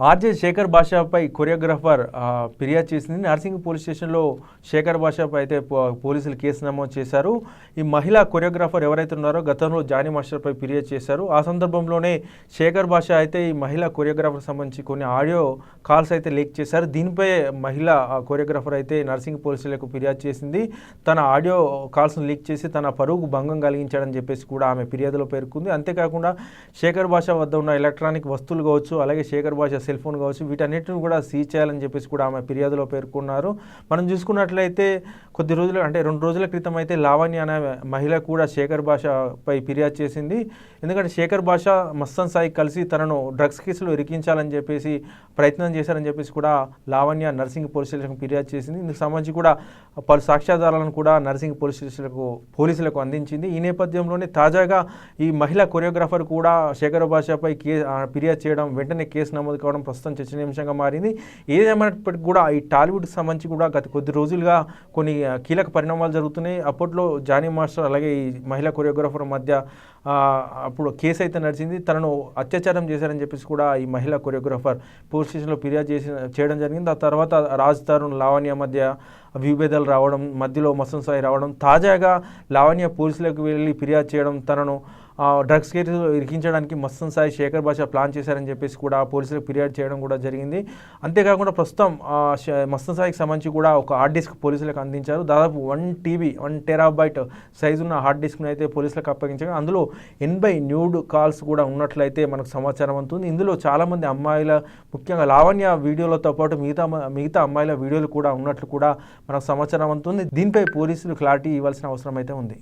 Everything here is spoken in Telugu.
ఆర్జే శేఖర్ బాషాపై కొరియోగ్రాఫర్ ఫిర్యాదు చేసింది. నర్సింగ్ పోలీస్ స్టేషన్లో శేఖర్ బాషాపై అయితే పో- పోలీసులు కేసు నమోదు చేశారు. ఈ మహిళా కొరియోగ్రాఫర్ ఎవరైతే ఉన్నారో గతంలో జానీ మాస్టర్పై ఫిర్యాదు చేశారు. ఆ సందర్భంలోనే శేఖర్ బాష అయితే ఈ మహిళా కొరియోగ్రాఫర్ సంబంధించి కొన్ని ఆడియో కాల్స్ అయితే లీక్ చేశారు. దీనిపై మహిళా కొరియోగ్రాఫర్ అయితే నర్సింగ్ పోలీసులకు ఫిర్యాదు చేసింది. తన ఆడియో కాల్స్ను లీక్ చేసి తన పరువుకు భంగం కలిగించాడని చెప్పేసి కూడా ఆమె ఫిర్యాదులో పేర్కొంది. అంతేకాకుండా శేఖర్ భాష వద్ద ఉన్న ఎలక్ట్రానిక్ వస్తువులు కావచ్చు అలాగే శేఖర్ బాష సెల్ ఫోన్ కావచ్చు వీటన్నిటిని కూడా సీజ్ చేయాలని చెప్పేసి కూడా ఆమె ఫిర్యాదులో పేర్కొన్నారు. మనం చూసుకున్నట్లయితే కొద్ది రోజులు అంటే రెండు రోజుల క్రితం అయితే లావణ్య అనే మహిళ కూడా శేఖర్ భాషపై ఫిర్యాదు చేసింది. ఎందుకంటే శేఖర్ భాష మస్తన్ సాయి కలిసి తనను డ్రగ్స్ కేసులో ఇరికించాలని చెప్పేసి ప్రయత్నం చేశారని చెప్పేసి కూడా లావణ్య నర్సింగ్ పోలీస్ స్టేషన్కి ఫిర్యాదు చేసింది. ఇందుకు సంబంధించి కూడా పలు సాక్ష్యాధారాలను కూడా నర్సింగ్ పోలీస్ స్టేషన్లకు పోలీసులకు అందించింది. ఈ నేపథ్యంలోనే తాజాగా ఈ మహిళా కొరియోగ్రాఫర్ కూడా శేఖర్ భాషపై కే ఫిర్యాదు చేయడం వెంటనే కేసు నమోదు కావడం ప్రస్తుతం చర్చనీయాంశంగా మారింది. ఏదేమైనప్పటికీ కూడా ఈ టాలీవుడ్కి సంబంధించి కూడా గత కొద్ది రోజులుగా కొన్ని కీలక పరిణామాలు జరుగుతున్నాయి. అప్పట్లో జానీ మాస్టర్ అలాగే ఈ మహిళా కొరియోగ్రాఫర్ మధ్య అప్పుడు కేసు అయితే నడిచింది. తనను అత్యాచారం చేశారని చెప్పేసి కూడా ఈ మహిళా కొరియోగ్రాఫర్ పోలీస్ స్టేషన్లో ఫిర్యాదు చేసి చేయడం జరిగింది. ఆ తర్వాత రాజ్ తరుణ్ లావణ్య మధ్య విభేదాలు రావడం మధ్యలో మసన్ సాయి రావడం తాజాగా లావణ్య పోలీసులకు వెళ్ళి ఫిర్యాదు చేయడం తనను డ్రగ్స్ కేసు ఇరికించడానికి మస్తన్ సాయి శేఖర్ భాష ప్లాన్ చేశారని చెప్పేసి కూడా పోలీసులకు ఫిర్యాదు చేయడం కూడా జరిగింది. అంతేకాకుండా ప్రస్తుతం ఆ, మస్తన్ సాయికి సంబంధించి కూడా ఒక హార్డ్ డిస్క్ పోలీసులకు అందించారు. దాదాపు one TB one terabyte size ఉన్న హార్డ్ డిస్క్ను అయితే పోలీసులకు అప్పగించగా అందులో ఎనభై న్యూడ్ కాల్స్ కూడా ఉన్నట్లయితే మనకు సమాచారం అందుతుంది. ఇందులో చాలామంది అమ్మాయిల ముఖ్యంగా లావణ్య వీడియోలతో పాటు మిగతా మిగతా అమ్మాయిల వీడియోలు కూడా ఉన్నట్లు కూడా మనకు సమాచారం అందుతుంది. దీనిపై పోలీసులు క్లారిటీ ఇవ్వాల్సిన అవసరం అయితే ఉంది.